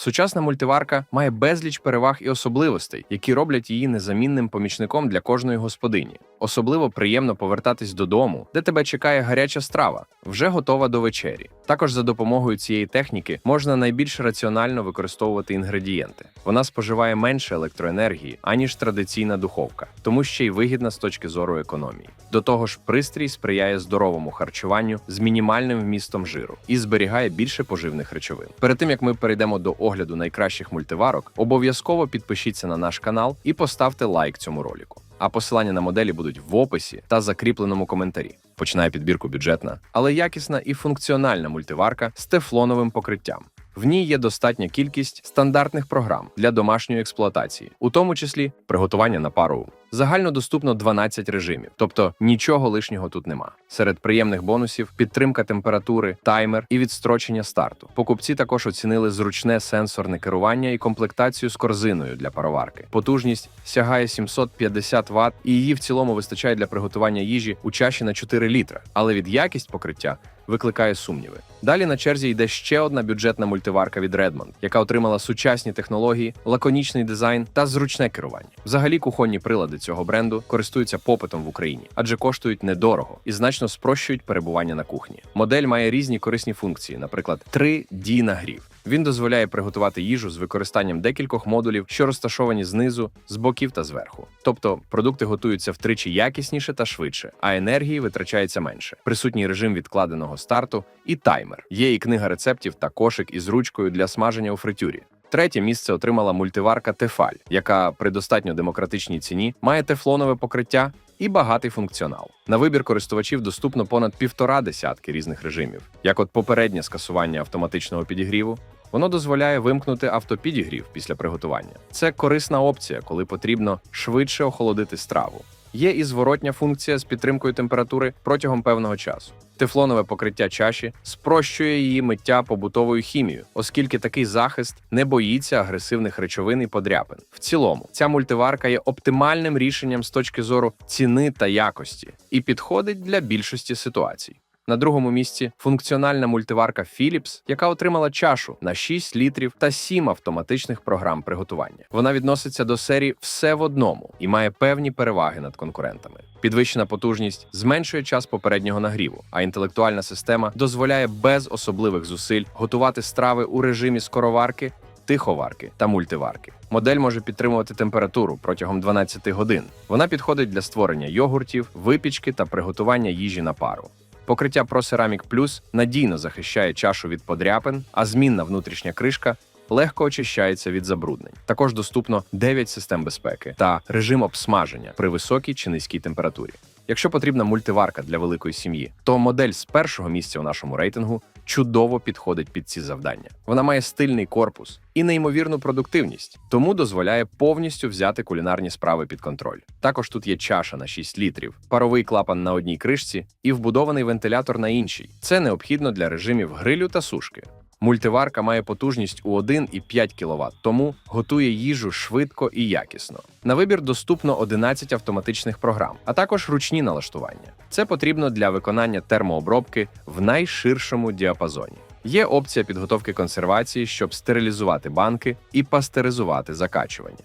Сучасна мультиварка має безліч переваг і особливостей, які роблять її незамінним помічником для кожної господині. Особливо приємно повертатись додому, де тебе чекає гаряча страва, вже готова до вечері. Також за допомогою цієї техніки можна найбільш раціонально використовувати інгредієнти. Вона споживає менше електроенергії, аніж традиційна духовка, тому ще й вигідна з точки зору економії. До того ж, пристрій сприяє здоровому харчуванню з мінімальним вмістом жиру і зберігає більше поживних речовин. Перед тим як ми перейдемо до огляду найкращих мультиварок, обов'язково підпишіться на наш канал і поставте лайк цьому ролику. А посилання на моделі будуть в описі та закріпленому коментарі. Починає підбірку бюджетна, але якісна і функціональна мультиварка з тефлоновим покриттям. В ній є достатня кількість стандартних програм для домашньої експлуатації, у тому числі приготування на пару. Загально доступно 12 режимів, тобто нічого лишнього тут нема. Серед приємних бонусів підтримка температури, таймер і відстрочення старту. Покупці також оцінили зручне сенсорне керування і комплектацію з корзиною для пароварки. Потужність сягає 750 Вт, і її в цілому вистачає для приготування їжі у чаші на 4 літра. Але від якість покриття викликає сумніви. Далі на черзі йде ще одна бюджетна мультиварка від Redmond, яка отримала сучасні технології, лаконічний дизайн та зручне керування. Взагалі, кухонні прилади цього бренду користуються попитом в Україні, адже коштують недорого і значно спрощують перебування на кухні. Модель має різні корисні функції, наприклад, 3D нагрів. Він дозволяє приготувати їжу з використанням декількох модулів, що розташовані знизу, з боків та зверху. Тобто продукти готуються втричі якісніше та швидше, а енергії витрачається менше. Присутній режим відкладеного старту і таймер. Є і книга рецептів та кошик із ручкою для смаження у фритюрі. Третє місце отримала мультиварка Тефаль, яка при достатньо демократичній ціні має тефлонове покриття і багатий функціонал. На вибір користувачів доступно понад півтора десятки різних режимів, як от попереднє скасування автоматичного підігріву. Воно дозволяє вимкнути автопідігрів після приготування. Це корисна опція, коли потрібно швидше охолодити страву. Є і зворотня функція з підтримкою температури протягом певного часу. Тефлонове покриття чаші спрощує її миття побутовою хімією, оскільки такий захист не боїться агресивних речовин і подряпин. В цілому, ця мультиварка є оптимальним рішенням з точки зору ціни та якості і підходить для більшості ситуацій. На другому місці функціональна мультиварка Philips, яка отримала чашу на 6 літрів та 7 автоматичних програм приготування. Вона відноситься до серії все в одному і має певні переваги над конкурентами. Підвищена потужність зменшує час попереднього нагріву, а інтелектуальна система дозволяє без особливих зусиль готувати страви у режимі скороварки. Тиховарки та мультиварки. Модель може підтримувати температуру протягом 12 годин. Вона підходить для створення йогуртів, випічки та приготування їжі на пару. Покриття ProCeramic Plus надійно захищає чашу від подряпин, а змінна внутрішня кришка легко очищається від забруднень. Також доступно 9 систем безпеки та режим обсмаження при високій чи низькій температурі. Якщо потрібна мультиварка для великої сім'ї, то модель з першого місця у нашому рейтингу чудово підходить під ці завдання. Вона має стильний корпус і неймовірну продуктивність, тому дозволяє повністю взяти кулінарні справи під контроль. Також тут є чаша на 6 літрів, паровий клапан на одній кришці і вбудований вентилятор на іншій. Це необхідно для режимів грилю та сушки. Мультиварка має потужність у 1,5 кВт, тому готує їжу швидко і якісно. На вибір доступно 11 автоматичних програм, а також ручні налаштування. Це потрібно для виконання термообробки в найширшому діапазоні. Є опція підготовки консервації, щоб стерилізувати банки і пастеризувати закачування.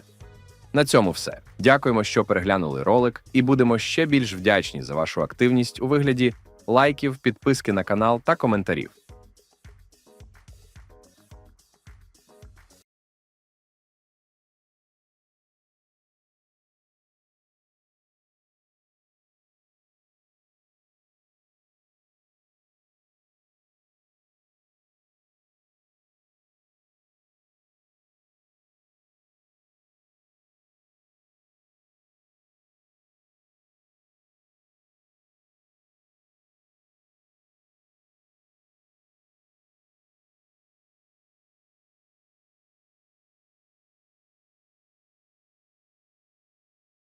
На цьому все. Дякуємо, що переглянули ролик, і будемо ще більш вдячні за вашу активність у вигляді лайків, підписки на канал та коментарів.